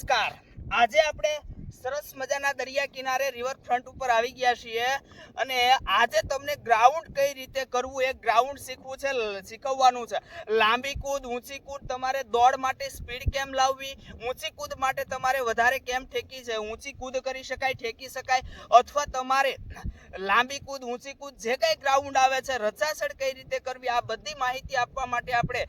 નમસ્કાર. આજે આપણે સરસ મજાના દરિયા કિનારે રિવર ફ્રન્ટ ઉપર આવી ગયા છીએ. અને આજે તમને ગ્રાઉન્ડ કઈ રીતે કરવું એ ગ્રાઉન્ડ શીખવું છે શીખવવાનું છે. લાંબી કૂદ, ઊંચી કૂદ તમારે દોડ માટે સ્પીડ કેમ લાવવી? ઊંચી કૂદ માટે તમારે વધારે કેમ ઠેકી છે? ઊંચી કૂદ કરી શકાય, ઠેકી શકાય? અથવા તમારે લાંબી કૂદ, ઊંચી કૂદ જે કઈ ગ્રાઉન્ડ આવે છે રચાસડ કઈ રીતે કરવી? આ બધી માહિતી આપવા માટે આપણે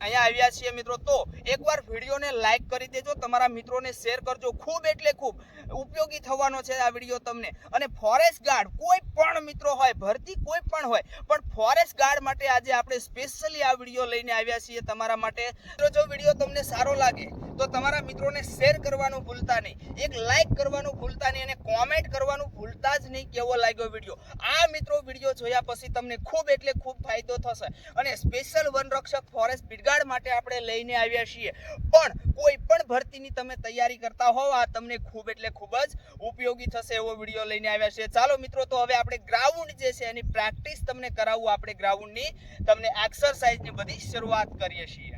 અહીંયા આવ્યા છીએ મિત્રો. તો એકવાર વિડીયોને લાઈક કરી દેજો, તમારા મિત્રોને શેર કરજો. ખૂબ એટલે ખૂબ. ઉપયોગી થવાનો છે આ વીડિયો તમને. અને ફોરેસ્ટ ગાર્ડ કોઈ પણ મિત્રો હોય, ભરતી કોઈ પણ હોય, પણ ફોરેસ્ટ ગાર્ડ માટે આજે આપણે સ્પેશિયલી આ વીડિયો લઈને આવ્યા છીએ તમારા માટે. મિત્રો, જો વીડિયો તમને સારો લાગે, તો તમારા મિત્રોને શેર કરવાનું ભૂલતા નહીં. એક લાઈક કરવાનું ભૂલતા નહીં અને કોમેન્ટ કરવાનું ભૂલતા જ નહીં કેવો લાગ્યો વીડિયો. આ મિત્રો વીડિયો જોયા પછી તમને ખૂબ એટલે ખૂબ ફાયદો થશે. અને સ્પેશિયલ વનરક્ષક ફોરેસ્ટ બિડગાર્ડ માટે આપણે લઈને આવ્યા છીએ. પણ કોઈ પણ ભરતીની તમે તૈયારી કરતા હોવ, આ તમને ખૂબ એટલે ખૂબ જ ઉપયોગી થશે એવો વીડિયો લઈને આવ્યા છે ચાલો મિત્રો, તો હવે આપણે ગ્રાઉન્ડ જે છે એની પ્રેક્ટિસ તમને કરાવવું આપણે ગ્રાઉન્ડની તમને એક્સરસાઇઝની બધી શરૂઆત કરીએ છીએ.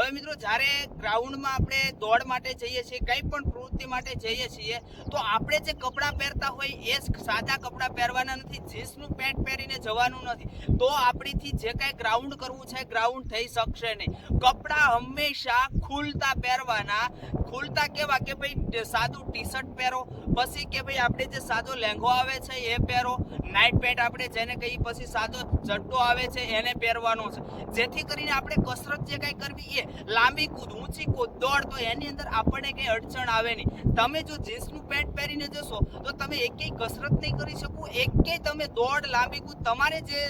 હવે મિત્રો, જ્યારે ગ્રાઉન્ડમાં આપણે દોડ માટે જઈએ છીએ, કંઈ પણ પ્રવૃત્તિ માટે જઈએ છીએ, તો આપણે જે કપડાં પહેરતા હોય એ સાદા કપડાં પહેરવાના નથી, જીન્સનું પેન્ટ પહેરીને જવાનું નથી. તો આપણીથી જે કાંઈ ગ્રાઉન્ડ કરવું છે, ગ્રાઉન્ડ થઈ શકશે નહીં. કપડાં હંમેશા ખુલતા પહેરવાના. ખુલતા કેવા? કે ભાઈ, સાદું ટી શર્ટ પહેરો, પછી કે ભાઈ, આપણે જે સાદો લેંઘો આવે છે એ પહેરો નાઇટ પેન્ટ આપણે જેને કહીએ પછી સાદો ચડ્ડો આવે છે, એને પહેરવાનો છે. જેથી કરીને આપણે કસરત જે કાંઈ કરવી એ લાંબી કૂદ, ઊંચી કૂદ, દોડ, તો એની અંદર આપણને કંઈ અડચણ આવે નહીં. તમે જો જીન્સનું પેન્ટ પહેરીને જશો, તો તમે એકેય કસરત નહીં કરી શકો, એકેય તમે દોડ, લાંબી કૂદ, તમારે જે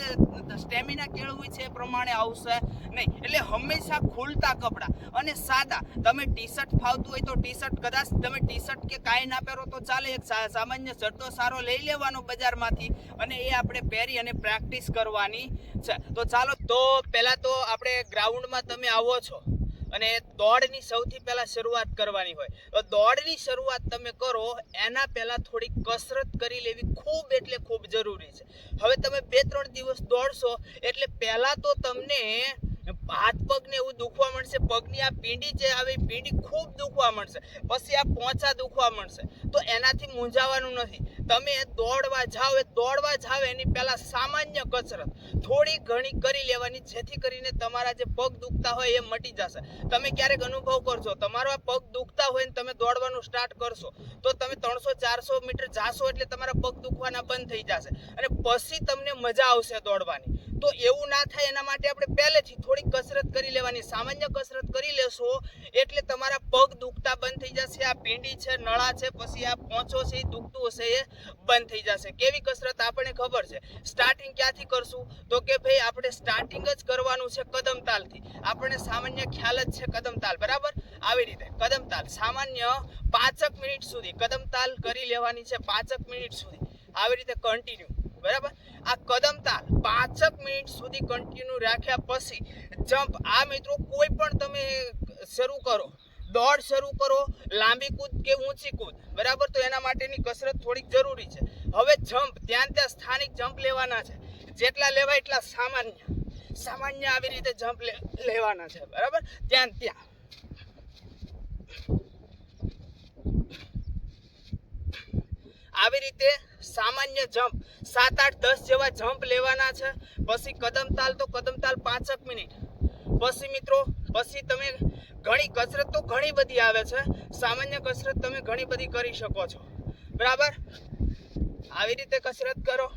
સ્ટેમિના કેળવવી છે એ પ્રમાણે આવશે નહીં. એટલે હંમેશા ખુલતા કપડાં અને સાદા. તમે ટી શર્ટ ફાવતું હોય તો ટી શર્ટ કદાચ તમે ટી શર્ટ કે કાંઈ ના પહેરો તો ચાલે. એક સામાન્ય ચડ્ડો સારો લઈ લેવાનો બજારમાંથી. અને એ આપણે પહેરી અને પ્રેક્ટિસ કરવાની છે. તો ચાલો, તો પહેલાં તો આપણે ગ્રાઉન્ડમાં તમે આવો છો અને દોડની સૌથી પહેલાં શરૂઆત કરવાની હોય. તો દોડની શરૂઆત તમે કરો, એના પહેલાં થોડી કસરત કરી લેવી ખૂબ એટલે ખૂબ જરૂરી છે. હવે તમે બે ત્રણ દિવસ દોડશો એટલે પહેલાં તો તમને હાથ પગ ને એવું દુખવા મળશે પગની આ પીંડી જે આવે પીંડી ખૂબ દુખવા મળશે પછી આ પોંચા દુખવા મળશે તો એનાથી મૂંઝાવાનું નથી. તમે દોડવા જાઓ, એ દોડવા જાઓ એની પહેલા સામાન્ય કસરત. થોડી ઘણી કરી લેવાની, જેથી કરીને તમારા જે પગ દુખતા હોય એ મટી જશે. તમે ક્યારેક અનુભવ કરશો, તમારો આ પગ દુખતા હોય ને તમે દોડવાનું સ્ટાર્ટ કરશો, તો તમે ત્રણસો, ચારસો મીટર જાશો એટલે તમારા પગ દુખવાના બંધ થઈ જશે. અને પછી તમને મજા આવશે દોડવાની. તો એવું ના થાય એના માટે આપણે પહેલેથી થોડી કસરત કરી લેવાની, સામાન્ય કસરત કરી લેશો એટલે તમારા પગ દુખતા બંધ થઈ જશે, આ પીંડી છે, નળા છે, પછી આ પોંચો છે, એ દુખતું હશે, એ બંધ થઈ જશે. કેવી કસરત આપણને ખબર છે? સ્ટાર્ટિંગ ક્યાંથી કરશું? તો કે ભાઈ, આપણે સ્ટાર્ટિંગ જ કરવાનું છે કદમ તાલથી આપણને સામાન્ય ખ્યાલ જ છે કદમ તાલ બરાબર? આવી રીતે. કદમ તાલ સામાન્ય પાંચક મિનિટ સુધી કદમ તાલ કરી લેવાની છે પાંચક મિનિટ સુધી. આવી રીતે કન્ટિન્યુ બરાબર? આ કદમ તાલ પાંચક મિનિટ સુધી કન્ટિન્યુ રાખ્યા પછી જમ્પ આ મિત્રો કોઈ પણ તમે શરૂ કરો. દોડ શરૂ કરો, લાંબી કૂદ કે ઊંચી કૂદ. બરાબર? તો એના માટેની કસરત થોડીક જરૂરી છે. હવે જમ્પ ત્યાં ત્યાં સ્થાનિક જમ્પ લેવાના છે. જેટલા લેવાય એટલા સામાન્ય. સામાન્ય આવી રીતે જમ્પ લેવાના છે. બરાબર? ત્યાં ત્યાં. આવી રીતે સામાન્ય જમ્પ સાત આઠ દસ જેવા જમ્પ લેવાના છે. પછી કદમ તાલ તો કદમ તાલ પાંચક મિનિટ. પછી મિત્રો, પછી તમે ઘણી કસરત તો ઘણી બધી આવે છે. સામાન્ય કસરત તમે ઘણી બધી કરી શકો છો. બરાબર? આવી રીતે કસરત કરો.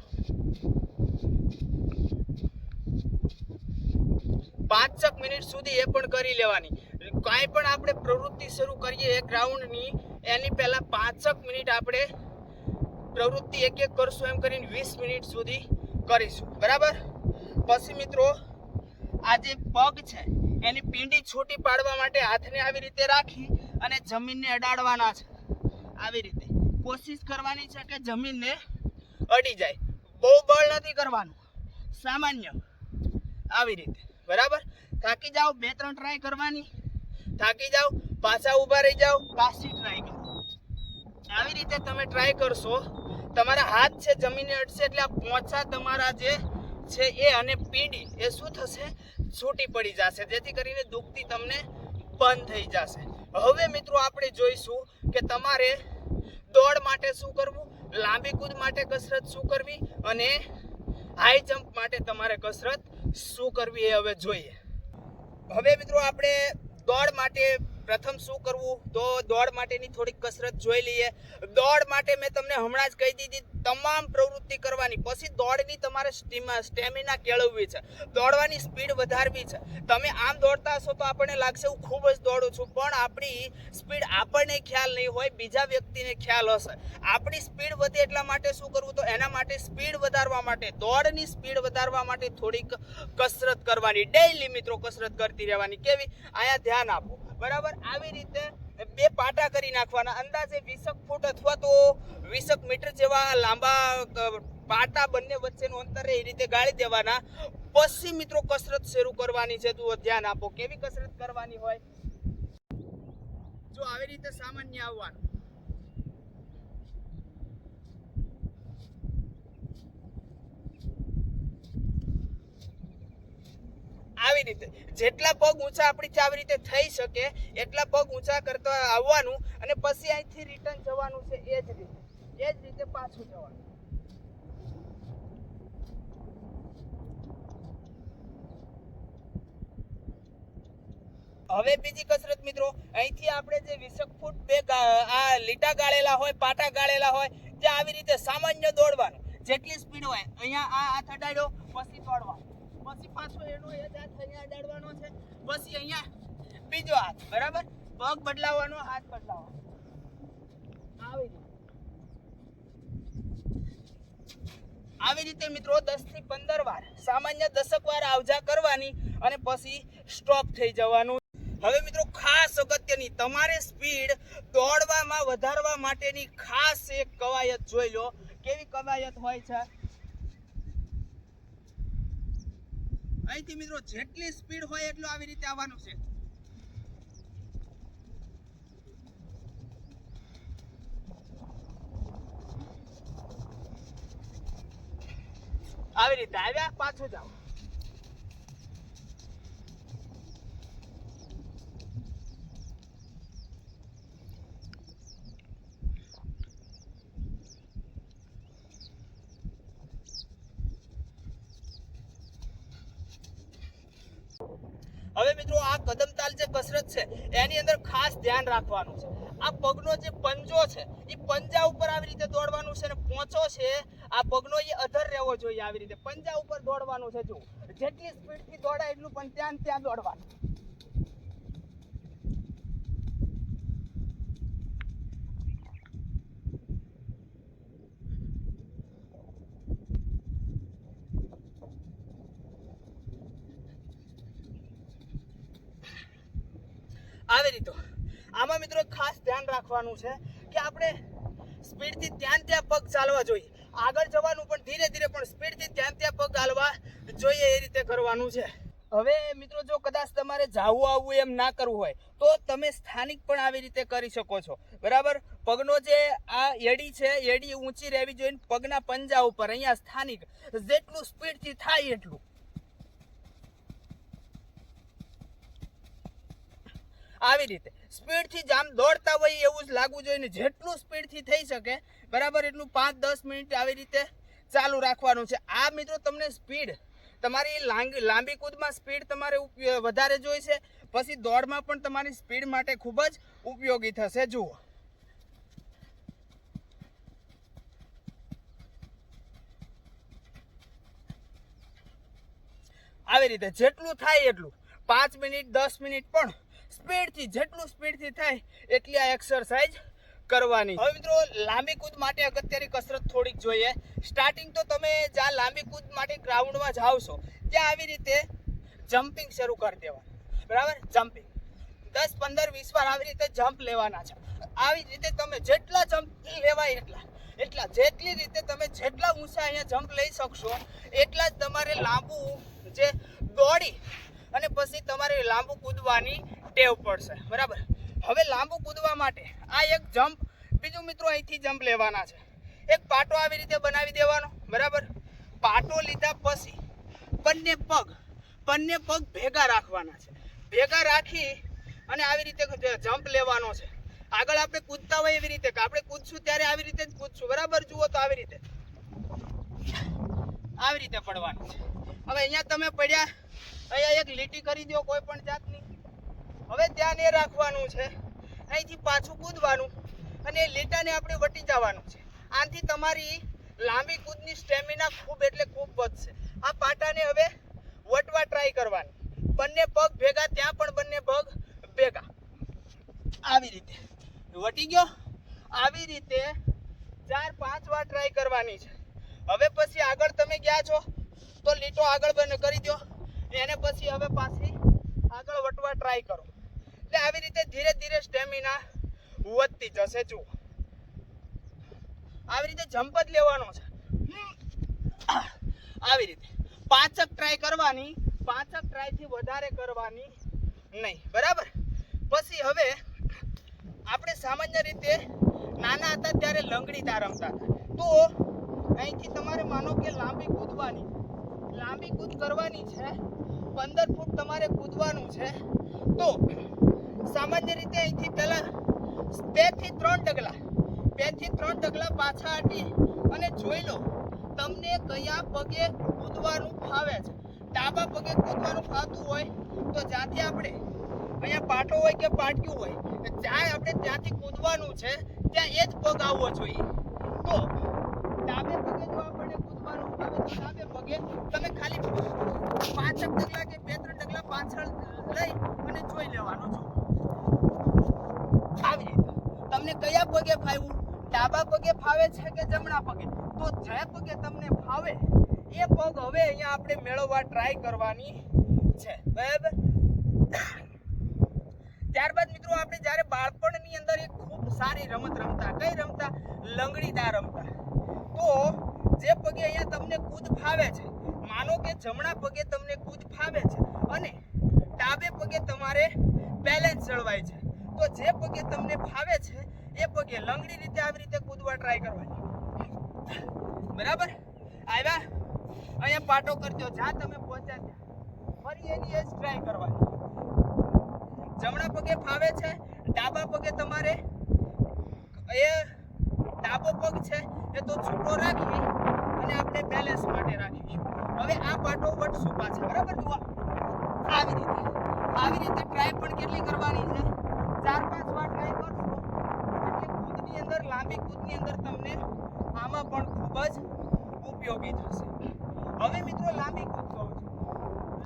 પાંચક મિનિટ સુધી એ પણ કરી લેવાની. કાંઈ પણ આપણે પ્રવૃત્તિ શરૂ કરીએ એ ગ્રાઉન્ડની એની પહેલાં પાંચક મિનિટ આપણે પ્રવૃત્તિ એક એક કરશું એમ કરીને વીસ મિનિટ સુધી કરીશું. બરાબર? પછી મિત્રો, આ જે પગ છે, એની પીંડી છૂટી પાડવા માટે હાથને આવી રીતે રાખી અને જમીનને અડાડવાના છે. આવી રીતે. કોશિશ કરવાની છે કે જમીનને અડી જાય. બહુ બળ નથી કરવાનું. સામાન્ય. આવી રીતે. બરાબર? થાકી જાઓ બે ત્રણ ટ્રાય કરવાની. થાકી જાઓ, પાછા ઊભા રહી જાઓ, પાછી ટ્રાય કરો. આવી રીતે તમે ટ્રાય કરશો તમારા હાથ છે, જમીને અડશે એટલે આ પોંચા તમારા જે છે એ અને પીંડી, એ શું થશે? છૂટી પડી જશે. જેથી કરીને દુખતી તમને બંધ થઈ જશે. હવે મિત્રો આપણે જોઈશું કે તમારે દોડ માટે શું કરવું, લાંબી કૂદ માટે કસરત શું કરવી અને હાઈ જમ્પ માટે તમારે કસરત શું કરવી એ હવે જોઈએ. હવે મિત્રો આપણે દોડ માટે પ્રથમ શું કરવું? તો દોડ માટેની થોડીક કસરત જોઈ લઈએ. દોડ માટે મેં તમને હમણાં જ કહી દીધી, તમામ પ્રવૃત્તિ કરવાની. પછી દોડની તમારે સ્ટેમિના કેળવવી છે. દોડવાની સ્પીડ વધારવી છે. તમે આમ દોડતા હશો તો આપણને લાગશે હું ખૂબ જ દોડું છું, પણ આપણી સ્પીડ આપણને ખ્યાલ નહીં હોય, બીજા વ્યક્તિને ખ્યાલ હશે. આપણી સ્પીડ વધે એટલા માટે શું કરવું? તો એના માટે સ્પીડ વધારવા માટે, દોડની સ્પીડ વધારવા માટે થોડીક કસરત કરવાની. ડેઈલી મિત્રો, કસરત કરતી રહેવાની. કેવી? અહીંયા ધ્યાન આપો. બરાબર? આવી રીતે બે પાટા કરી નાખવાના. અંદાજે વીસક ફૂટ અથવા તો વીસક મીટર જેવા લાંબા પાટા બંને વચ્ચેનું અંતર એ રીતે ગાળી દેવાના. પછી મિત્રો કસરત શરૂ કરવાની છે. તું ધ્યાન આપો. કેવી કસરત કરવાની હોય? જો આવી રીતે સામાન્ય આવવાનું. આવી રીતે. જેટલા પગ ઊંચા આપણીથી આવી રીતે થઈ શકે, એટલા પગ ઊંચા કરતા આવવાનું અને પછી અહીંથી રિટર્ન જવાનું છે એ જ રીતે. એ જ રીતે પાછું જવાનું. હવે બીજી કસરત મિત્રો, અહીંથી આપણે જે વીસક ફૂટ બે આ લીટા ગાળેલા હોય, પાટા ગાળેલા હોય તે આવી રીતે સામાન્ય દોડવાનું. જેટલી સ્પીડ હોય, અહીંયા આ હાથ અડાડ્યો, પછી દોડવાનું. પછી પાછો એનો એ હાથ અહીંયા અડાડવાનો છે. પછી અહીંયા બીજો હાથ, બરાબર? પગ બદલાવવાનો હાથ બદલાવવાનો આવી રીતે. આવી રીતે મિત્રો દસથી 15 વાર, સામાન્ય દશક વાર આવજા કરવાની અને પછી સ્ટોપ થઈ જવાનું. હવે મિત્રો ખાસ અગત્યની, તમારે સ્પીડ દોડવામાં વધારવા માટેની ખાસ એક કવાયત જોઈ લો. કેવી કવાયત હોય છે? અહીંથી મિત્રો જેટલી સ્પીડ હોય એટલું આવી રીતે આવવાનું છે. આવી રીતે આવ્યા, પાછું જાઓ. હવે મિત્રો આ કદમતાલ જે કસરત છે, એની અંદર ખાસ ધ્યાન રાખવાનું છે. આ પગનો જે પંજો છે એ પંજા ઉપર આવી રીતે દોડવાનું છે અને પોંચો છે, આ પગનો એ અધર રહેવો જોઈએ આવી રીતે. પંજા ઉપર દોડવાનું છે જો જેટલી સ્પીડથી દોડાય એટલું પણ ત્યાં ત્યાં દોડવાનું આવી રીતે આમાં મિત્રો ખાસ ધ્યાન રાખવાનું છે કે આપણે સ્પીડથી ત્યાં ત્યાં પગ ચાલવા જોઈએ. આગળ જવાનું પણ ધીરે ધીરે પણ સ્પીડથી ત્યાં ત્યાં પગ ચાલવા જોઈએ એ રીતે કરવાનું છે. હવે મિત્રો જો કદાચ તમારે જાવું આવવું એમ ના કરવું હોય, તો તમે સ્થાનિક પણ આવી રીતે કરી શકો છો. બરાબર? પગનો જે આ એડી છે, એડી ઊંચી રહેવી જોઈએ પગના પંજા ઉપર, અહીંયા સ્થાનિક. જેટલું સ્પીડથી થાય એટલું. આવી રીતે. સ્પીડથી જ આમ દોડતા હોય એવું જ લાગવું જોઈએ ને જેટલું સ્પીડથી થઈ શકે, બરાબર એટલું પાંચ દસ મિનિટ આવી રીતે ચાલુ રાખવાનું છે. આ મિત્રો તમને સ્પીડ, તમારી લાંગ- લાંબી કૂદમાં સ્પીડ તમારે વધારે જોઈશે પછી દોડમાં પણ તમારી સ્પીડ માટે ખૂબ જ ઉપયોગી થશે. જુઓ. આવી રીતે જેટલું થાય એટલું, પાંચ મિનિટ, દસ મિનિટ પણ સ્પીડથી, જેટલું સ્પીડથી થાય, એટલી આ એક્સરસાઇઝ કરવાની. હવે મિત્રો, લાંબી કૂદ માટે અગત્યની કસરત થોડીક જોઈએ. સ્ટાર્ટિંગ તો તમે જ્યાં લાંબી કૂદ માટે ગ્રાઉન્ડમાં જાઓ છો, ત્યાં આવી રીતે જમ્પિંગ શરૂ કરી દેવાનું. બરાબર? જમ્પિંગ દસ, પંદર, વીસ વાર આવી રીતે જમ્પ લેવાના છે. આવી રીતે તમે જેટલા જમ્પ લેવાય એટલા. એટલા જેટલી રીતે તમે જેટલા ઊંચા અહીંયા જમ્પ લઈ શકશો, એટલા જ તમારે લાંબુ જે દોડી અને પછી તમારે લાંબુ કૂદવાની ટેવ પડશે, બરાબર? હવે લાંબુ કૂદવા માટે આ એક જમ્પ બીજું મિત્રો અહીંથી જમ્પ લેવાના છે. એક પાટો આવી રીતે બનાવી દેવાનો, બરાબર? પાટો લીધા પછી બંને પગ બંને પગ ભેગા રાખવાના છે. ભેગા રાખી અને આવી રીતે જમ્પ લેવાનો છે. આગળ આપણે કૂદતા હોય એવી રીતે કે આપણે કૂદશું ત્યારે આવી રીતે જ કૂદશું, બરાબર? જુઓ તો આવી રીતે. આવી રીતે પડવાનું છે. હવે અહીંયા તમે પડ્યા, અહીંયા એક લીટી કરી દો કોઈ પણ જાતની. હવે ધ્યાન એ રાખવાનું છે. અહીંથી પાછું કૂદવાનું અને લીટાને આપણે વટી જવાનું છે. આનાથી તમારી લાંબી કૂદની સ્ટેમિના ખૂબ એટલે ખૂબ વધશે. આ પાટાને હવે વટવા ટ્રાય કરવાની. બંને પગ ભેગા, ત્યાં પણ બંને પગ ભેગા. આવી રીતે. વટી ગયો? આવી રીતે ચાર, પાંચ વાર ટ્રાય કરવાની છે. હવે પછી આગળ તમે ગયા છો, તો લીટો આગળ બને કરી દો એને પછી હવે પાછી આગળ વટવા ટ્રાય કરો. એટલે આવી રીતે ધીરે ધીરે સ્ટેમિના વધતી જશે, જુઓ. આવી રીતે જમ્પ જ લેવાનો છે. આવી રીતે. પાંચક ટ્રાય કરવાની, પાંચક ટ્રાયથી વધારે કરવાની નહીં, બરાબર? પછી હવે આપણે સામાન્ય રીતે નાના હતા ત્યારે લંગડી દા રમતા તો અહીંથી તમારે માનો કે લાંબી કૂદવાની, લાંબી કૂદ કરવાની છે, પંદર ફૂટ તમારે કૂદવાનું છે. તો સામાન્ય રીતે અહીંથી પહેલા બેથી ત્રણ ડગલા બેથી ત્રણ ડગલા પાછા હટી અને જોઈ લો, તમને કયા પગે કૂદવાનું ફાવે છે. ડાબા પગે કૂદવાનું ફાવતું હોય તો જ્યાંથી આપણે અહીંયા પાટો હોય કે પાટિયું હોય, જ્યાં આપણે ત્યાંથી કૂદવાનું છે, ત્યાં એ જ પગ આવવો જોઈએ. તો ડાબે પગે જો આપણને કૂદવાનું ફાવે તો ડાબે પગે તમે ખાલી પાંચ ડગલા કે બે, ત્રણ ડગલા પાછળ લઈ અને જોઈ લેવાનું છો. આવી તમને કયા પગે ફાવ્યું? ડાબા પગે ફાવે છે કે જમણા પગે? તો જે પગે તમને ફાવે, એ પગ હવે અહીંયા આપણે મેળવવા ટ્રાય કરવાની છે. બરાબર? ત્યારબાદ મિત્રો આપણે જ્યારે બાળપણની અંદર એક ખૂબ સારી રમત રમતા, કઈ રમતા? લંગડીદા રમતા. તો જે પગે અહીંયા તમને કૂદ ફાવે છે, માનો કે જમણા પગે તમને કૂદ ફાવે છે, અને ડાબે પગે તમારે બેલેન્સ જળવાય છે. તો જે પગે તમને ફાવે છે એ પગે લંગડી રીતે આવી રીતે કૂદવા ટ્રાય કરવાની. બરાબર? આવ્યા અહીંયા પાટો કરજો. જ્યાં તમે પહોંચ્યા ત્યાં. ફરી એની એ જ ટ્રાય કરવાની. જમણા પગે ફાવે છે, ડાબા પગે તમારે. એ ડાબો પગ છે, એ તો છૂટો રાખી અને આપણે બેલેન્સ માટે રાખીશું. હવે આ પાટો વટશું પાછા. બરાબર? જુઓ. આવી રીતે. આવી રીતે ટ્રાય પણ કેટલી કરવાની છે? ચાર પાંચ વાર ટ્રાય કરશો અંદર, લાંબી કૂદની અંદર તમને આમાં પણ ખૂબ જ ઉપયોગી થશે. હવે મિત્રો, લાંબી કૂદ કહું છું.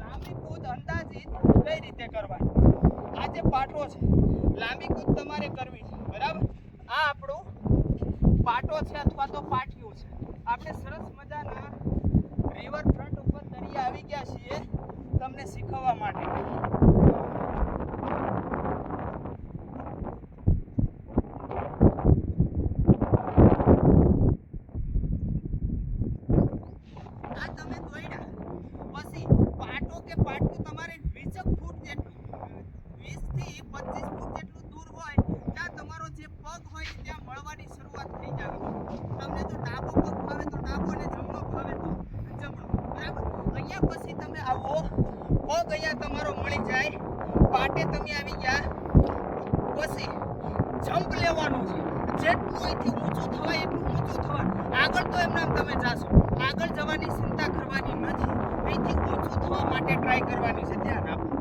લાંબી કૂદ અંદાજિત કઈ રીતે કરવાની? આ જે પાટો છે, લાંબી કૂદ તમારે કરવી છે બરાબર આ આપણું પાટો છે અથવા તો પાટિયું છે આપણે સરસ મજાના રિવર ફ્રન્ટ ઉપર દરિયા આવી ગયા છીએ તમને શીખવવા માટે આ તમે દોડ્યા પછી પાટો કે પાટું તમારે વીસક ફૂટ જેટલું વીસથી પચીસ ફૂટ જેટલું દૂર હોય ત્યાં તમારો જે પગ હોય ત્યાં મળવાની શરૂઆત થઈ જાય તમને જો ડાબો પગ ફાવે તો ડાબો અને જમણો ફાવે તો જમણો બરાબર અહીંયા પછી તમે આવો પગ અહીંયા તમારો મળી જાય પાટે તમે આવી ગયા પછી જમ્પ લેવાનું છે જેટલું અહીંથી ઊંચું થવાય એટલું ઊંચું થવાનું આગળ તો એમ નામ તમે જાશો આગળ જવાની ચિંતા કરવાની નથી અહીંથી ઊંચું થવા માટે ટ્રાય કરવાની છે ધ્યાન આપો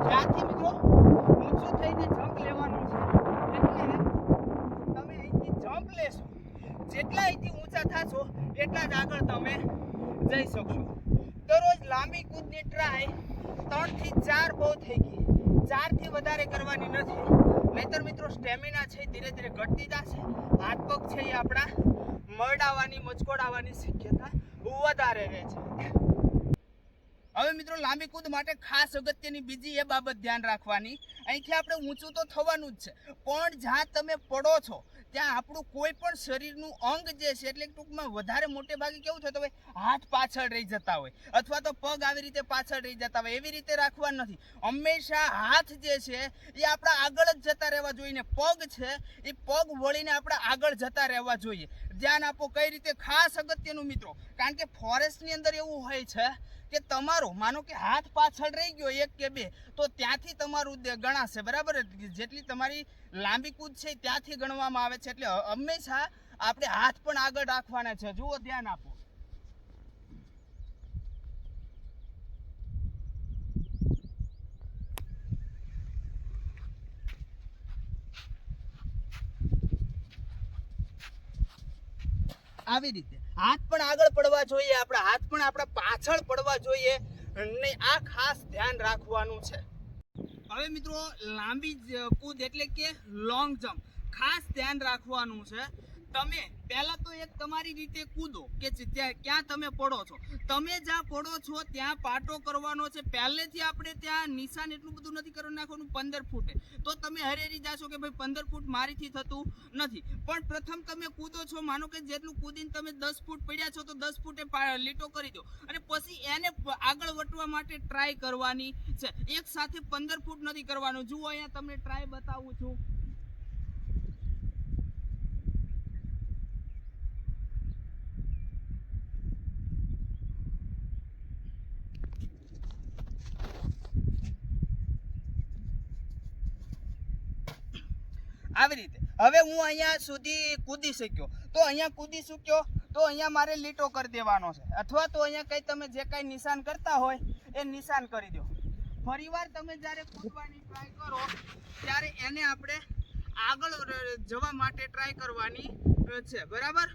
ત્યાંથી મિત્રો ઊંચું થઈને જમ્પ લેવાનું છે એટલે તમે અહીંથી જમ્પ લેશો જેટલા અહીંથી ઊંચા થશો એટલા જ આગળ તમે જઈ શકશો દરરોજ લાંબી કૂદની ટ્રાય ત્રણથી ચાર બહુ થઈ ગઈ ચારથી વધારે કરવાની નથી નહીતર મિત્રો સ્ટેમિના છે એ ધીરે ધીરે ઘટતી જશે હાથ પગ છે એ આપણા મરડાવાની મચકોડાવાની શક્યતા વધારે રહે છે હવે મિત્રો લાંબી કૂદ માટે ખાસ અગત્યની બીજી એ બાબત ધ્યાન રાખવાની. અહીંથી આપણે ઊંચું તો થવાનું જ છે, પણ જ્યાં તમે પડો છો, ત્યાં આપણું કોઈ પણ શરીરનું અંગ જે છે, એટલે ટૂંકમાં વધારે મોટે ભાગે કેવું થતું હોય, હાથ પાછળ રહી જતા હોય, અથવા તો પગ આવી રીતે પાછળ રહી જતા હોય, એવી રીતે રાખવા નથી. હંમેશા હાથ જે છે, એ આપણા આગળ જ જતા રહેવા જોઈએ પગ છે, એ પગ વળીને આપણા આગળ જતા રહેવા જોઈએ. ધ્યાન આપો કઈ રીતે, ખાસ અગત્યનું મિત્રો, કારણ કે ફોરેસ્ટની અંદર એવું હોય છે કે તમારો, માનો કે હાથ પાછળ રહી ગયો એક કે બે, તો ત્યાંથી તમારું ગણાશે, બરાબર? જેટલી તમારી લાંબી કૂદ છે ત્યાંથી ગણવામાં આવે છે, એટલે હંમેશા આપણે હાથ પણ આગળ રાખવાના છે. જુઓ, ધ્યાન આપો. આવી રીતે. હાથ પણ આગળ પડવા જોઈએ, આપણા હાથ પણ આપણા પાછળ પડવા જોઈએ ને આ ખાસ ધ્યાન રાખવાનું છે. હવે મિત્રો, લાંબી કૂદ એટલે કે લોંગ જમ્પ ખાસ ધ્યાન રાખવાનું છે તમે પહેલા તો એક તમારી રીતે કૂદો કે ક્યાં તમે પડો છો. તમે જ્યાં પડો છો ત્યાં પાટો કરવાનો છે. પહેલેથી આપણે ત્યાં નિશાન એટલું બધું નથી કરી નાખવાનું, પંદર ફૂટે. તો તમે હરેરી જાશો કે ભાઈ પંદર ફૂટ મારીથી થતું નથી. પણ પ્રથમ તમે કૂદો છો, માનો કે જેટલું કૂદીને તમે દસ ફૂટ પડ્યા છો તો દસ ફૂટે લીટો કરી દો. અને પછી એને આગળ વટવા માટે ટ્રાય કરવાની છે. એક સાથે પંદર ફૂટ નથી કરવાનું. જુઓ અહીંયા તમને ટ્રાય બતાવું છું. આવી રીતે. હવે હું અહીંયા સુધી કૂદી શક્યો. તો અહીંયા કૂદી શક્યો, તો અહીંયા મારે લીટો કરી દેવાનો છે. અથવા તો અહીંયા કંઈ તમે જે કાંઈ નિશાન કરતા હોય, એ નિશાન કરી દો. ફરીવાર તમે જ્યારે કૂદવાની ટ્રાય કરો, ત્યારે એને આપણે આગળ જવા માટે ટ્રાય કરવાની છે. બરાબર?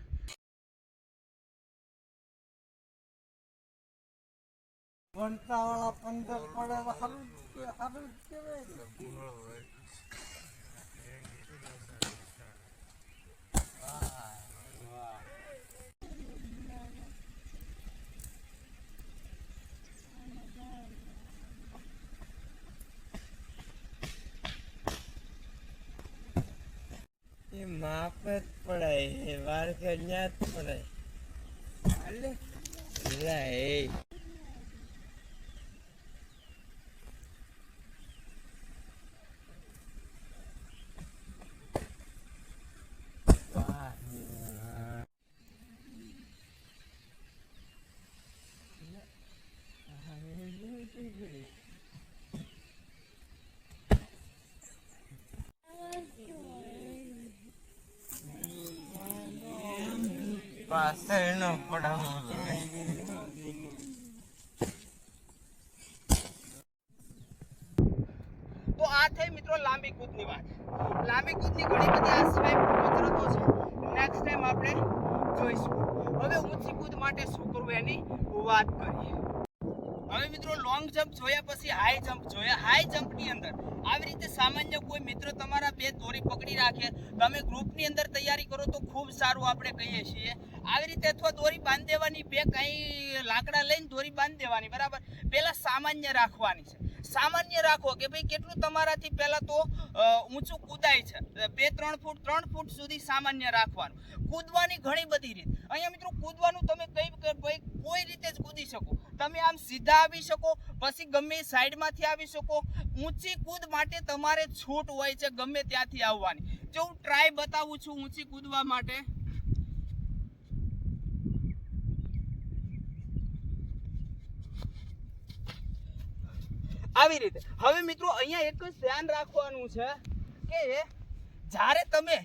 વંટાવાળા પંદર પડે, સારું સારું કહેવાય. માપે જ પડાય વાર કે જ પડાય. એ પાછળનો પડાવો. તો આ થઈ મિત્રો લાંબી કૂદની વાત. લાંબી કૂદની ઘણી બધી આ સિવાય કુદરતો છે. નેક્સ્ટ ટાઈમ આપણે જોઈશું. હવે ઊંચી કૂદ માટે શું કરવું એની વાત કરીએ. હવે મિત્રો લોંગ જમ્પ જોયા પછી હાઈ જમ્પ જોયા હાઈ જમ્પની અંદર આવી રીતે સામાન્ય કોઈ મિત્ર તમારા બે દોરી પકડી રાખે. તમે ગ્રુપની અંદર તૈયારી કરો તો ખૂબ સારું આપણે કહીએ છીએ. આવી રીતે અથવા દોરી બાંધી દેવાની, બે કંઈ લાકડા લઈને દોરી બાંધી દેવાની, બરાબર? પહેલાં સામાન્ય રાખવાની છે. સામાન્ય રાખો કે ભાઈ કેટલું તમારાથી પહેલાં તો ઊંચું કૂદાય છે. બે, ત્રણ ફૂટ ત્રણ ફૂટ સુધી સામાન્ય રાખવાનું. કૂદવાની ઘણી બધી રીત. અહીંયા મિત્રો કૂદવાનું તમે કઈ ભાઈ કોઈ રીતે જ કૂદી શકો. તમે આમ સીધા આવી શકો, પછી ગમે સાઈડમાંથી આવી શકો. ઊંચી કૂદ માટે તમારે છૂટ હોય છે ગમે ત્યાંથી આવવાની. જો હું ટ્રાય બતાવું છું ઊંચી કૂદવા માટે. આવી રીતે. હવે મિત્રો, અહીંયા એક જ ધ્યાન રાખવાનું છે કે જ્યારે તમે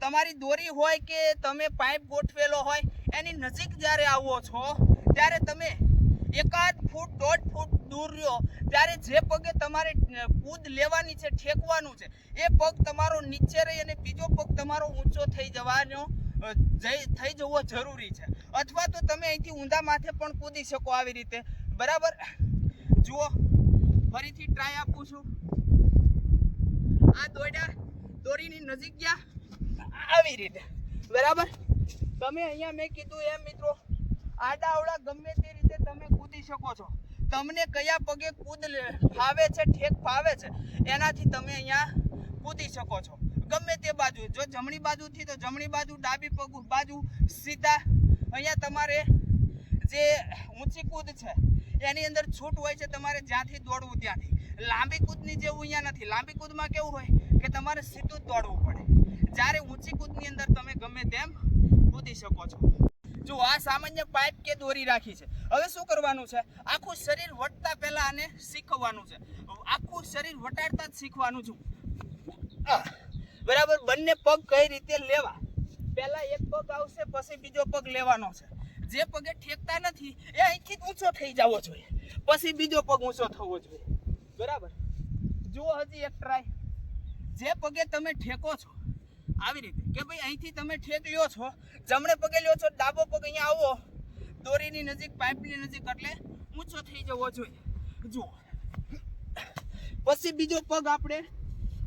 તમારી દોરી હોય કે તમે પાઇપ ગોઠવેલો હોય, એની નજીક જ્યારે આવો છો, ત્યારે તમે એકાદ ફૂટ, દોઢ ફૂટ દૂર રહ્યો, ત્યારે જે પગે તમારે કૂદ લેવાની છે, ઠેકવાનું છે, એ પગ તમારો નીચે રહી અને બીજો પગ તમારો ઊંચો થઈ જવાનો જઈ, થઈ જવો જરૂરી છે. અથવા તો તમે અહીંથી ઊંધા માથે પણ કૂદી શકો આવી રીતે. બરાબર? જુઓ. ફરીથી ટ્રાય આપું છું. આ દોડા દોરીની નજીક ગયા. આવી રીતે. બરાબર? તમે અહીંયા મેં કીધું એમ મિત્રો, આડા અવળા ગમે તે રીતે તમે કૂદી શકો છો. તમને કયા પગે કૂદ ફાવે છે, ઠેક ફાવે છે, એનાથી તમે અહીંયા કૂદી શકો છો. ગમે તે બાજુ, જો જમણી બાજુથી, તો જમણી બાજુ, ડાબી પગ બાજુ સીધા અહીંયા તમારે જે ઊંચી કૂદ છે એની અંદર છૂટ હોય છે તમારે જ્યાંથી દોડવું ત્યાંથી. લાંબી કૂદની જેવું અહીંયા નથી. લાંબી કૂદમાં કેવું હોય કે તમારે સીધું જ દોડવું પડે. જ્યારે ઊંચી કૂદની અંદર તમે ગમે તેમ કૂદી શકો છો. જો આ સામાન્ય પાઇપ કે દોરી રાખી છે. હવે શું કરવાનું છે? આખું શરીર વટતા પહેલા આને શીખવવાનું છે. આખું શરીર વટાડતા જ શીખવાનું છું. બરાબર? બંને પગ કઈ રીતે લેવા? પહેલા એક પગ આવશે, પછી બીજો પગ લેવાનો છે. જે પગે ઠેકતા નથી, એ અહીંથી જ ઊંચો થઈ જવો જોઈએ. પછી બીજો પગ ઊંચો થવો જોઈએ. બરાબર? જુઓ હજી એક ટ્રાય જે પગે તમે ઠેકો છો, આવી રીતે. કે ભાઈ અહીંથી તમે ઠેક લ્યો છો, જમણે પગે લ્યો છો, ડાબો પગ અહીંયા આવો. દોરીની નજીક, પાઇપની નજીક, એટલે ઊંચો થઈ જવો જોઈએ. જુઓ. પછી બીજો પગ આપણે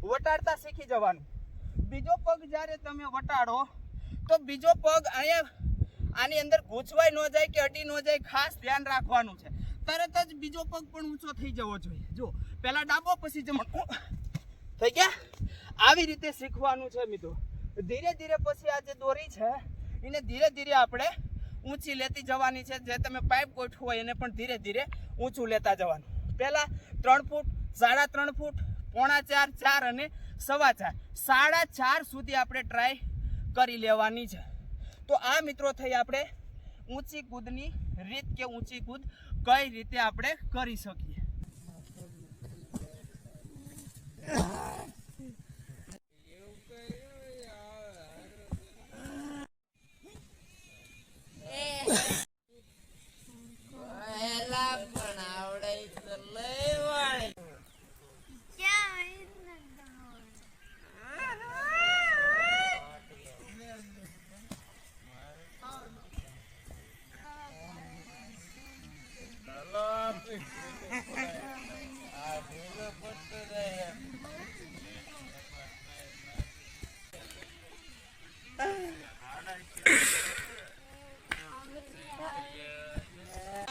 વટાડતા શીખી જવાનું. બીજો પગ જ્યારે તમે વટાડો, તો બીજો પગ અહીંયા આની અંદર ગૂંચવાઈ ન જાય કે અટી ન જાય, ખાસ ધ્યાન રાખવાનું છે. તરત જ બીજો પગ પણ ઊંચો થઈ જવો જોઈએ. જો પહેલા ડાબો, પછી જમણો. થઈ ગયા? આવી રીતે શીખવાનું છે મિત્રો. ધીરે ધીરે પછી આ જે દોરી છે, એને ધીરે ધીરે આપણે ઊંચી લેતી જવાની છે. જે તમે પાઇપ ગોઠવું હોય એને પણ ધીરે ધીરે ઊંચું લેતા જવાનું. પહેલાં ત્રણ ફૂટ, સાડા ત્રણ ફૂટ, પોણા ચાર ચાર અને સવા ચાર. સાડા ચાર સુધી આપણે ટ્રાય કરી લેવાની છે. તો આ મિત્રો થઈ આપણે ઊંચી કૂદની રીત કે ઊંચી કૂદ કઈ રીતે આપણે કરી શકીએ પહેલા પણ આવડે તો લઈ વાળી આ ઢીલો પડતો રહે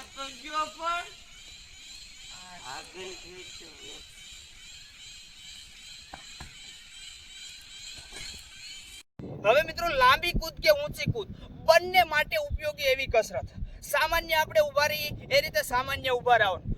તો ગયો પણ આગળ ખેંચ્યો હવે મિત્રો, લાંબી કૂદ કે ઊંચી કૂદ? બંને માટે ઉપયોગી એવી કસરત. સામાન્ય આપણે ઊભા રહીએ, એ રીતે સામાન્ય ઊભા રહેવાનું.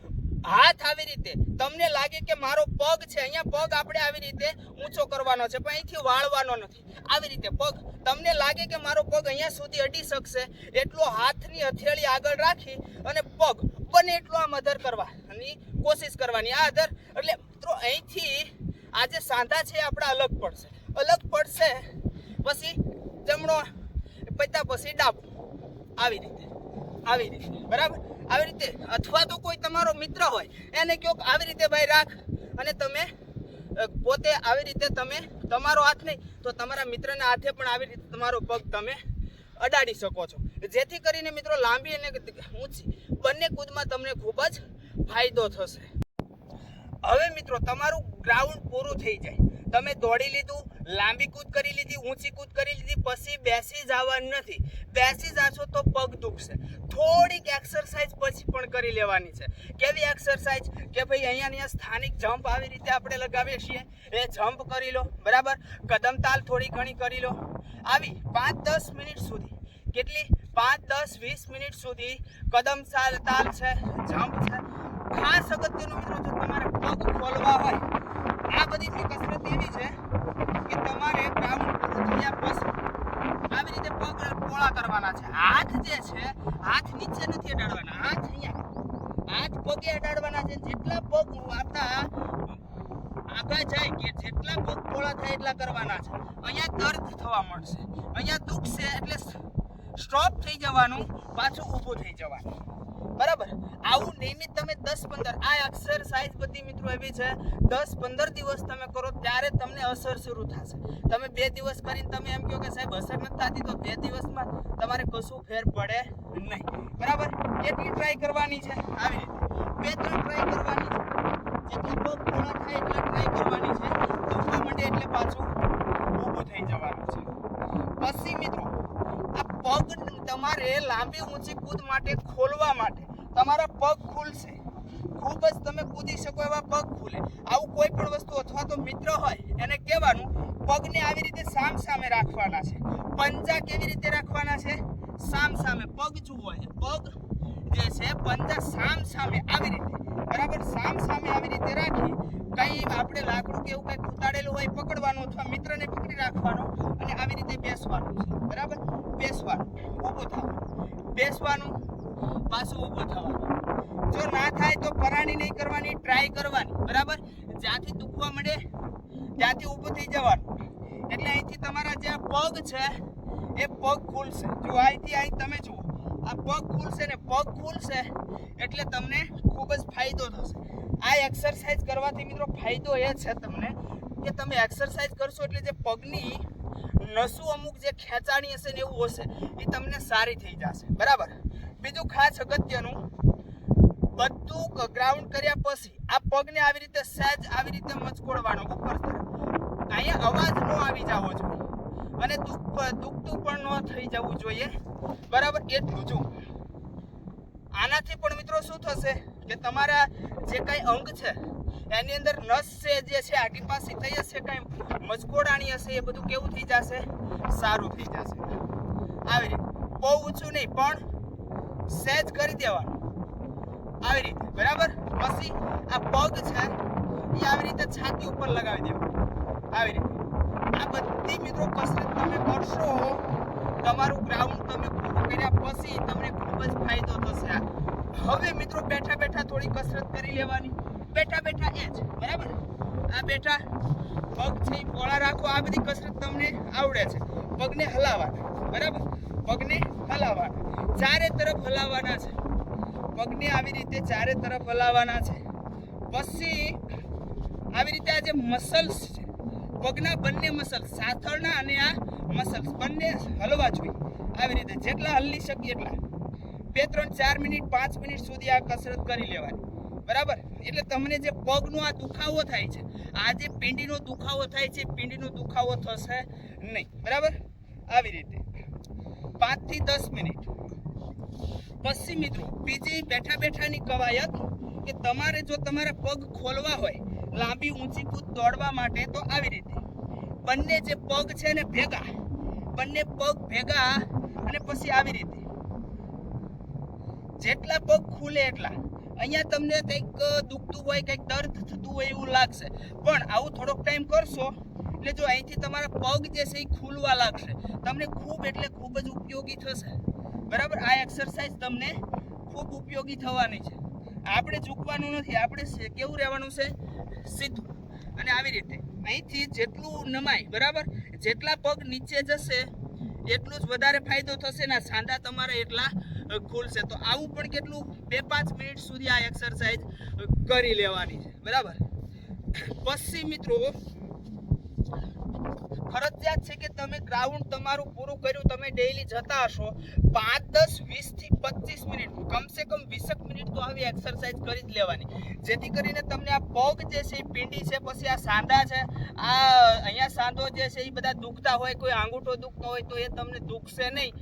હાથ આવી રીતે. તમને લાગે કે મારો પગ છે, અહીંયા પગ આપણે આવી રીતે ઊંચો કરવાનો છે, પણ અહીંથી વાળવાનો નથી. આવી રીતે પગ. તમને લાગે કે મારો પગ અહીંયા સુધી અટી શકશે? એટલો હાથની હથેળી આગળ રાખી અને પગ બને એટલો આમ અધર કરવાની કોશિશ કરવાની. આ અધર એટલે મિત્રો અહીંથી આ જે સાંધા છે આપણા અલગ પડશે અલગ પડશે પછી જમણો પૈતા પછી ડાબો. આવી રીતે આવી રીતે. બરાબર? આવી રીતે. અથવા તો કોઈ તમારો મિત્ર હોય, એને કહો આવી રીતે ભાઈ રાખ અને તમે પોતે આવી રીતે તમે તમારો હાથ નહીં, તો તમારા મિત્રના હાથે પણ આવી રીતે તમારો પગ તમે અડાડી શકો છો. જેથી કરીને મિત્રો લાંબી અને ઊંચી બંને કૂદમાં તમને ખૂબ જ ફાયદો થશે. હવે મિત્રો, તમારું ગ્રાઉન્ડ પૂરું થઈ જાય. તમે દોડી લીધું, લાંબી કૂદ કરી લીધી, ઊંચી કૂદ કરી લીધી, પછી બેસી જવાનું નથી. બેસી જાશો તો પગ દુખશે. થોડીક એક્સરસાઇઝ પછી પણ કરી લેવાની છે. કેવી એક્સરસાઇઝ કે ભાઈ અહીંયા અહીંયા સ્થાનિક જમ્પ આવી રીતે આપણે લગાવીએ છીએ. એ જમ્પ કરી લો, બરાબર? કદમ તાલ થોડી ઘણી કરી લો. આવી પાંચ દસ મિનિટ સુધી. કેટલી? પાંચ દસ વીસ મિનિટ સુધી કદમ તાલ છે જમ્પ છે. ખાસ અગત્યનું મિત્રો, જો તમારે પગ ખોલવા હોય આ બધી કસરત એવી છે કે તમારે ગ્રાઉન્ડ થયા પછી આવી રીતે પગ પોળા કરવાના છે. હાથ જે છે, હાથ નીચે નથી અડાડવાના. હાથ અહીંયા. હાથ પગે અડાડવાના છે. જેટલા પગ આપણા આગળ જાય કે જેટલા પગ પોળા થાય એટલા કરવાના છે. અહીંયા દર્દ થવા મળશે અહીંયા દુખશે એટલે સ્ટોપ થઈ જવાનું, પાછું ઊભું થઈ જવાનું. બરાબર? આવું નિયમિત તમે દસ પંદર. આ એક્સરસાઇઝ બધી મિત્રો એવી છે, દસ પંદર દિવસ તમે કરો, ત્યારે તમને અસર શરૂ થશે. તમે બે દિવસ કરીને, તમે એમ કહો કે સાહેબ, અસર નથી થતી, તો બે દિવસમાં તમારે કશું ફેર પડે નહીં. બરાબર? કેટલી ટ્રાય કરવાની છે? આવી રીતે. બે, ત્રણ ટ્રાય કરવાની છે. જેટલા પગ પૂર્ણ થાય એટલા ટ્રાય કરવાની છે. દુખવા માંડે એટલે પાછું ઊભું થઈ જવાનું છે. પછી મિત્રો પગ તમારે લાંબી ઊંચી કૂદ માટે ખોલવા માટે તમારા પગ ખુલશે. ખૂબ જ તમે કૂદી શકો એવા પગ ખુલે. આવું કોઈ પણ વસ્તુ અથવા તો મિત્ર હોય, એને કહેવાનું પગને આવી રીતે સામ સામે રાખવાના છે. પંજા કેવી રીતે રાખવાના છે? સામ સામે. પગ જુઓ છે પગ જે છે, પંજા સામ સામે આવી રીતે. બરાબર? સામ સામે આવી રીતે રાખી કઈ આપણે લાકડું કે એવું કઈ ખૂતાડેલું હોય પકડવાનું અથવા મિત્રને પકડી રાખવાનો અને આવી રીતે બેસવાનું છે. બરાબર? ઊભું થવાનું. બેસવાનું, પાછું ઊભું થવાનું. જો ના થાય તો પરાણી નહીં કરવાની ટ્રાય કરવાની. બરાબર? જ્યાંથી દુખવા મળે, ત્યાંથી ઊભું થઈ જવાનું. એટલે અહીંથી તમારા જે પગ છે, એ પગ ખુલશે. જો અહીંથી અહીં તમે જુઓ, આ પગ ખુલશે ને પગ ખુલશે એટલે તમને ખૂબ જ ફાયદો થશે. આ એક્સરસાઇઝ કરવાથી મિત્રો ફાયદો એ છે તમને કે તમે એક્સરસાઇઝ કરશો એટલે જે પગની નસું અમુક જે ખેંચાણી હશે ને એવું હશે, એ તમને સારી થઈ જશે. બરાબર? બીજું ખાસ અગત્યનું, બધું ગ્રાઉન્ડ કર્યા પછી આ પગને આવી રીતે સહેજ આવી રીતે મચકોડવાનો ઉપર તરફ અહીંયા અવાજ ન આવી જવો જોઈએ અને દુખ દુખતું પણ ન થઈ જવું જોઈએ. બરાબર? એટલું જો. આનાથી પણ મિત્રો શું થશે કે તમારા જે કાંઈ અંગ છે એની અંદર નસ છે, જે છે આડી પાસી થઈ જશે કાંઈ. મચકોડાણી હશે, એ બધું કેવું થઈ જશે? સારું થઈ જશે. આવી રીતે. બહુ ઊંચું નહીં, પણ સહેજ કરી દેવાનું. આવી રીતે. બરાબર? પછી આ પગ છે, એ આવી રીતે છાતી ઉપર લગાવી દેવાનું. આવી રીતે. આ બધી મિત્રો કસરત તમે કરશો, તમારું ગ્રાઉન્ડ તમે પૂરું કર્યા પછી તમને ખૂબ જ ફાયદો થશે હવે મિત્રો બેઠા બેઠા થોડી કસરત કરી લેવાની. બેઠા બેઠા એ જ, બરાબર? આ બેઠા પગ છે પોળા રાખો, આ બધી કસરત તમને આવડે છે. પગને હલાવવાના, બરાબર? પગને હલાવવાના. ચારે તરફ હલાવવાના છે. પગને આવી રીતે ચારે તરફ હલાવવાના છે. પછી આવી રીતે આ જે મસલ્સ છે, પગના બંને મસલ્સ સાથળના અને આ મસલ્સ બંને હલવા જોઈએ. આવી રીતે જેટલા હલી શકીએ એટલા. બે, ત્રણ, ચાર મિનિટ, પાંચ મિનિટ સુધી આ કસરત કરી લેવાની. બરાબર? એટલે તમને જે પગનો આ દુખાવો થાય છે, આ જે પિંડીનો દુખાવો થાય છે પિંડીનો દુખાવો થશે નહીં. બરાબર? આવી રીતે. પાંચથી દસ મિનિટ. પછી મિત્રો, બીજી બેઠા બેઠાની કવાયત કે તમારે જો તમારા પગ ખોલવા હોય, લાંબી ઊંચી કૂદ દોડવા માટે, તો આવી રીતે. બંને જે પગ છે ને ભેગા, બંને પગ ભેગા અને પછી આવી રીતે. જેટલા પગ ખુલે એટલા. અહીંયા તમને કંઈક દુખતું હોય, કંઈક દર્દ થતું હોય એવું લાગશે. પણ આવું થોડોક ટાઈમ કરશો, એટલે જો અહીંથી તમારા પગ જે છે એ ખુલવા લાગશે. તમને ખૂબ એટલે ખૂબ જ ઉપયોગી થશે. બરાબર? આ એક્સરસાઇઝ તમને ખૂબ ઉપયોગી થવાની છે. આપણે ઝૂકવાનું નથી, આપણે કેવું રહેવાનું છે? સીધું. અને આવી રીતે. અહીંથી જેટલું નમાય, બરાબર? જેટલા પગ નીચે જશે, એટલું જ વધારે ફાયદો થશે ને સાંધા તમારા એટલા ખુલશે. તો આવું પણ કેટલું બે પાંચ મિનિટ સુધી આ એક્સરસાઇઝ કરી લેવાની છે. બરાબર? પછી મિત્રો, ફરજિયાત છે કે તમે ગ્રાઉન્ડ તમારું પૂરું કર્યું, તમે ડેઈલી જતા હશો. પાંચ, દસ, વીસથી પચીસ મિનિટ, કમસે કમ વીસક મિનિટ તો આવી એક્સરસાઇઝ કરી જ લેવાની. જેથી કરીને તમને આ પગ જે છે એ પીંડી છે, પછી આ સાંધા છે, આ અહીંયા સાંધો જે છે એ બધા દુખતા હોય, કોઈ આંગૂઠો દુખતો હોય તો એ તમને દુખશે નહીં.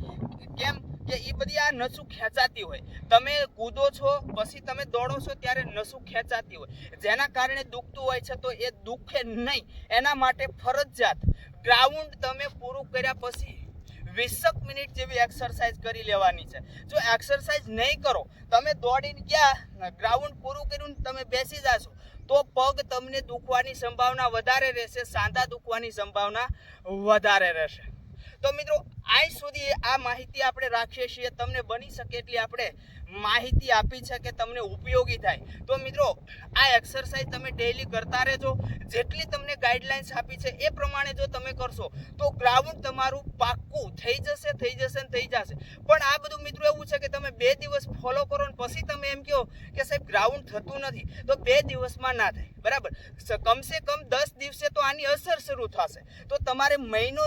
કેમ? કે એ બધી આ નસું ખેંચાતી હોય. તમે કૂદો છો, પછી તમે દોડો છો ત્યારે નસું ખેંચાતી હોય. જેના કારણે દુખતું હોય છે તો એ દુખે નહીં. એના માટે ફરજિયાત ગ્રાઉન્ડ તમે પૂરું કર્યા પછી વીસક મિનિટ જેવી એક્સરસાઇઝ કરી લેવાની છે. જો એક્સરસાઇઝ નહીં કરો, તમે દોડીને ગયા ગ્રાઉન્ડ પૂરું કર્યું તમે બેસી જાશો, તો પગ તમને દુખવાની સંભાવના વધારે રહેશે, સાંધા દુખવાની સંભાવના વધારે રહેશે. તો મિત્રો આજ સુધી આ માહિતી આપણે રાખીએ છીએ. તમને બની શકે એટલી આપણે માહિતી આપી છે કે તમને ઉપયોગી થાય. તો મિત્રો, આ એક્સરસાઇઝ તમે ડેઈલી કરતા રહેજો. જેટલી તમને ગાઈડલાઇન્સ આપી છે એ પ્રમાણે જો તમે કરશો, તો ગ્રાઉન્ડ તમારું પાક્કું થઈ જશે થઈ જશે ને થઈ જશે. પણ આ બધું મિત્રો એવું છે કે તમે બે દિવસ ફોલો કરો ને પછી તમે એમ કહો કે સાહેબ ગ્રાઉન્ડ થતું નથી. તો બે દિવસમાં ના થાય. બરાબર? કમસે કમ દસ દિવસે તો આની અસર શરૂ થશે. તો તમારે મહિનો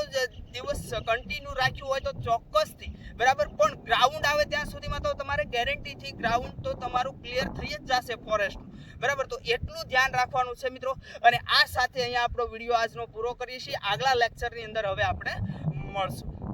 દિવસ કન્ટિન્યુ રાખ્યું હોય તો ચોક્કસથી. બરાબર? પણ ગ્રાઉન્ડ આવે ત્યાં સુધીમાં તો તમારે ગેરંટીથી ગ્રાઉન્ડ તો તમારું ક્લિયર થઈ જ જશે ફોરેસ્ટનું બરાબર? તો એટલું ધ્યાન રાખવાનું છે મિત્રો. અને આ સાથે અહીંયા આપણો વીડિયો આજનો પૂરો કરીએ છીએ. આગલા લેક્ચરની અંદર હવે આપણે મળશું.